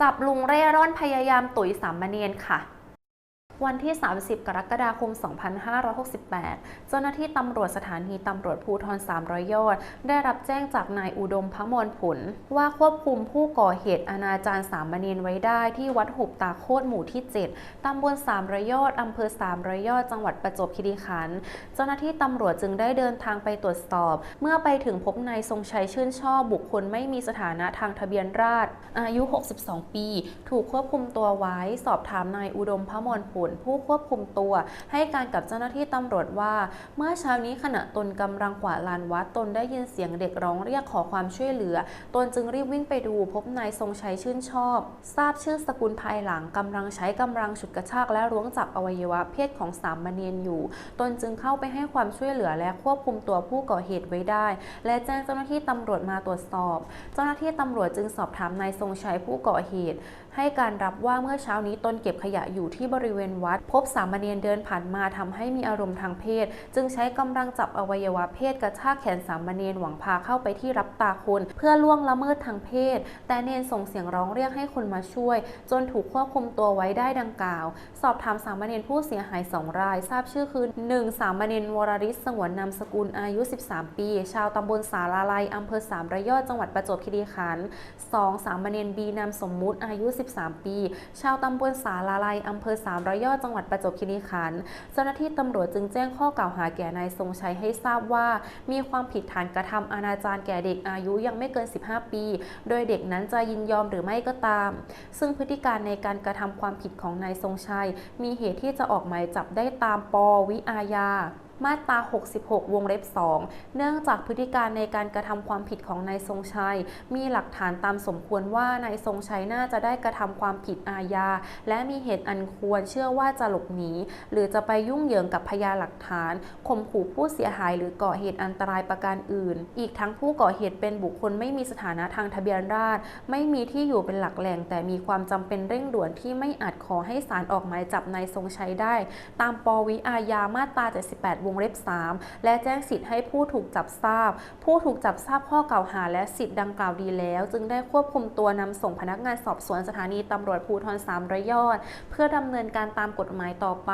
จับลุงเร่ร่อนพยายามตุ๋ยสามเณรค่ะ วันที่ 30 กรกฎาคม 2568 เจ้าหน้าที่ตำรวจสถานีตำรวจภูธร300 ยอด ได้รับแจ้งจากนายอุดมพมรผล ว่าควบคุมผู้ก่อเหตุอนาจารสามเณรไว้ได้ที่วัดหุบตาโคตหมู่ที่ 7 ตำบล300 ยอด อำเภอ 300 ยอด จังหวัดประจวบคีรีขันธ์ เจ้าหน้าที่ตำรวจจึงได้เดินทางไปตรวจสอบ เมื่อไปถึงพบนายทรงชัยชื่นชอบบุคคลไม่มีสถานะทางทะเบียนราษฎรอายุ 62 ปี ถูกควบคุมตัวไว้ สอบถามนายอุดมพมรผลผู้ควบคุมตัว ให้การกับเจ้าหน้าที่ตำรวจว่า เมื่อเช้านี้ขณะตนกำลังกวาดลานวัดตนได้ยินเสียงเด็กร้องเรียกขอความช่วยเหลือ ตนจึงรีบวิ่งไปดูพบนายทรงชัยชื่นชอบ ทราบชื่อสกุลภายหลังกำลังใช้กำลังฉุดกระชากและล้วงจับอวัยวะเพศของสามเณรอยู่ ตนจึงเข้าไปให้ความช่วยเหลือและควบคุมตัวผู้ก่อเหตุไว้ได้ และแจ้งเจ้าหน้าที่ตำรวจมาตรวจสอบ เจ้าหน้าที่ตำรวจจึงสอบถามนายทรงชัยผู้ก่อเหตุ ให้การรับว่าเมื่อเช้านี้ตนเก็บขยะอยู่ที่บริเวณวัด พบสามเณรเดินผ่านมาทำให้มีอารมณ์ทางเพศ จึงใช้กำลังจับอวัยวะเพศกระชากแขนสามเณรหวังพาเข้าไปที่รับตาคน เพื่อล่วงละเมิดทางเพศ แต่เนรส่งเสียงร้องเรียกให้คนมาช่วย จนถูกควบคุมตัวไว้ได้ดังกล่าว สอบถามสามเณรผู้เสียหาย2ราย ทราบชื่อคือ 1. สามเณรวรริศสงวนนามสกุลอายุ 13 ปี ชาวตำบลสาราลัยอำเภอสามระยอดจังหวัดประจวบคีรีขันธ์ 2. สามเณรบีนามสมมุติอายุ13ปี ชาวตำบลสาลาลัยอำเภอสามร้อยยอดจังหวัดประจวบคีรีขันธ์เจ้าหน้าที่ตำรวจจึงแจ้งข้อกล่าวหาแก่นายทรงชัยให้ทราบว่า มีความผิดฐานกระทำอนาจารแก่เด็กอายุยังไม่เกิน 15 ปี โดยเด็กนั้นจะยินยอมหรือไม่ก็ตาม ซึ่งพฤติการในการกระทำความผิดของนายทรงชัย มีเหตุที่จะออกหมายจับได้ตามปวิอาญา มาตรา 66 วงเล็บ 2 เนื่องจากพฤติการในการกระทำความผิดของนายทรงชัย มีหลักฐานตามสมควรว่านายทรงชัยน่าจะได้กระทำความผิดอาญา และมีเหตุอันควรเชื่อว่าจะหลบหนีหรือจะไปยุ่งเหยิงกับพยานหลักฐานข่มขู่ผู้เสียหาย หรือก่อเหตุอันตรายประการอื่น อีกทั้งผู้ก่อเหตุเป็นบุคคลไม่มีสถานะทางทะเบียนราษฎรไม่มีที่อยู่เป็นหลักแหล่ง แต่มีความจำเป็นเร่งด่วนที่ไม่อาจขอให้ศาลออกหมายจับนายทรงชัยได้ ตามปวิอาญามาตรา 78วงเล็บ 3 และแจ้งสิทธิ์ให้ผู้ถูกจับทราบ ผู้ถูกจับทราบข้อกล่าวหาและสิทธิ์ดังกล่าวดีแล้ว จึงได้ควบคุมตัวนำส่งพนักงานสอบสวนสถานีตำรวจภูธรสามระยอด เพื่อดำเนินการตามกฎหมายต่อไป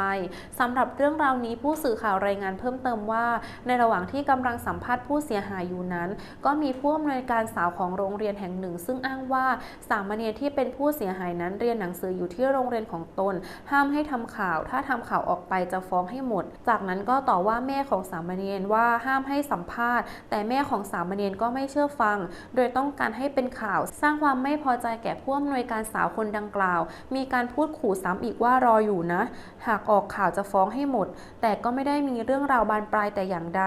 สำหรับเรื่องราวนี้ผู้สื่อข่าวรายงานเพิ่มเติมว่า ในระหว่างที่กำลังสัมภาษณ์ผู้เสียหายอยู่นั้น ก็มีผู้อำนวยการสาวของโรงเรียนแห่งหนึ่ง ซึ่งอ้างว่าสามเณรที่เป็นผู้เสียหายนั้นเรียนหนังสืออยู่ที่โรงเรียนของตน ห้ามให้ทำข่าว ถ้าทำข่าวออกไปจะฟ้องให้หมด จากนั้นก็ต่อว่าแม่ของสามเณรว่าห้ามให้สัมภาษณ์ แต่แม่ของสามเณรก็ไม่เชื่อฟัง โดยต้องการให้เป็นข่าว สร้างความไม่พอใจแก่ผู้อำนวยการสาวคนดังกล่าว มีการพูดขู่ซ้ำอีกว่ารออยู่นะ หากออกข่าวจะฟ้องให้หมด แต่ก็ไม่ได้มีเรื่องราวบานปลายแต่อย่างใด